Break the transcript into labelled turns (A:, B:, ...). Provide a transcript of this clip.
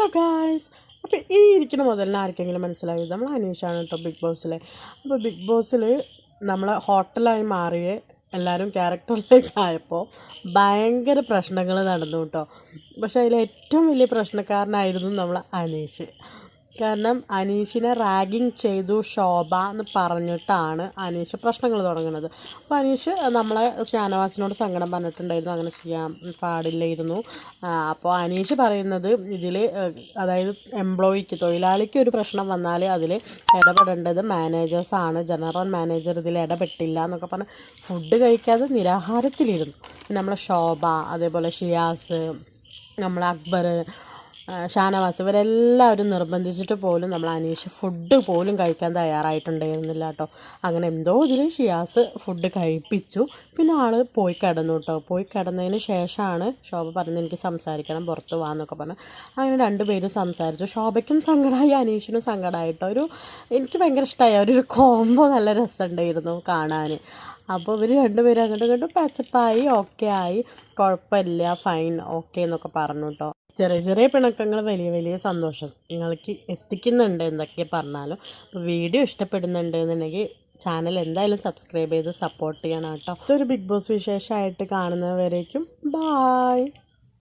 A: Hello guys അപ്പോൾ ഈ ഇരിക്കുന്ന മുതലിന് ആർക്കെങ്കിലും മനസ്സിലായി? നമ്മൾ അനീഷാണ് കേട്ടോ ബിഗ് ബോസിലെ അപ്പോൾ ബിഗ് ബോസിൽ നമ്മൾ ഹോട്ടലായി മാറിയ എല്ലാവരും ക്യാരക്ടറിലേക്ക് ആയപ്പോൾ ഭയങ്കര പ്രശ്നങ്ങൾ നടന്നു കേട്ടോ. പക്ഷേ അതിൽ ഏറ്റവും വലിയ പ്രശ്നക്കാരനായിരുന്നു നമ്മൾ അനീഷ്. കാരണം അനീഷിനെ റാഗിങ് ചെയ്തു ശോഭ എന്ന് പറഞ്ഞിട്ടാണ് അനീഷ് പ്രശ്നങ്ങൾ തുടങ്ങുന്നത്. അപ്പോൾ അനീഷ് നമ്മളെ ഷാനവാസിനോട് സങ്കടം പറഞ്ഞിട്ടുണ്ടായിരുന്നു. അങ്ങനെ ചെയ്യാൻ പാടില്ലായിരുന്നു. അപ്പോൾ അനീഷ് പറയുന്നത് ഇതിൽ അതായത് എംപ്ലോയിക്ക് തൊഴിലാളിക്ക് ഒരു പ്രശ്നം വന്നാൽ അതിൽ ഇടപെടേണ്ടത് മാനേജേഴ്സാണ് ജനറൽ മാനേജർ ഇതിൽ ഇടപെട്ടില്ല എന്നൊക്കെ പറഞ്ഞ് ഫുഡ് കഴിക്കാതെ നിരാഹാരത്തിലിരുന്നു. നമ്മളെ ശോഭ അതേപോലെ ഷിയാസ് നമ്മളെ അക്ബർ ഷാനവാസ് ഇവരെല്ലാവരും നിർബന്ധിച്ചിട്ട് പോലും നമ്മൾ അനീഷ് ഫുഡ് പോലും കഴിക്കാൻ തയ്യാറായിട്ടുണ്ടായിരുന്നില്ല കേട്ടോ. അങ്ങനെ എന്തോ ഇതിൽ ഷിയാസ് ഫുഡ് കഴിപ്പിച്ചു. പിന്നെ ആൾ പോയി കിടന്നു കേട്ടോ. പോയി കിടന്നതിന് ശേഷമാണ് ശോഭ പറഞ്ഞത് എനിക്ക് സംസാരിക്കണം പുറത്ത് വാന്നൊക്കെ പറഞ്ഞു. അങ്ങനെ രണ്ടുപേരും സംസാരിച്ചു. ശോഭയ്ക്കും സങ്കടമായി അനീഷിനും സങ്കടമായിട്ടോ ഒരു എനിക്ക് ഭയങ്കര ഇഷ്ടമായി ഒരു കോംബോ നല്ല രസമുണ്ടായിരുന്നു കാണാൻ അപ്പോൾ ഇവർ രണ്ടുപേരും അങ്ങോട്ടും ഇങ്ങോട്ടും പച്ചപ്പായി ഓക്കെ ആയി കുഴപ്പമില്ല ഫൈൻ ഓക്കെ എന്നൊക്കെ പറഞ്ഞു കേട്ടോ. ചെറിയ ചെറിയ പിണക്കങ്ങൾ വലിയ വലിയ സന്തോഷം നിങ്ങൾക്ക് എത്തിക്കുന്നുണ്ട് എന്തൊക്കെ പറഞ്ഞാലും. അപ്പോൾ വീഡിയോ ഇഷ്ടപ്പെടുന്നുണ്ട് എന്നുണ്ടെങ്കിൽ ചാനൽ എന്തായാലും സബ്സ്ക്രൈബ് ചെയ്ത് സപ്പോർട്ട് ചെയ്യണം കേട്ടോ. ഇതൊരു ബിഗ് ബോസ് വിശേഷമായിട്ട് കാണുന്നവരേക്കും ബായ്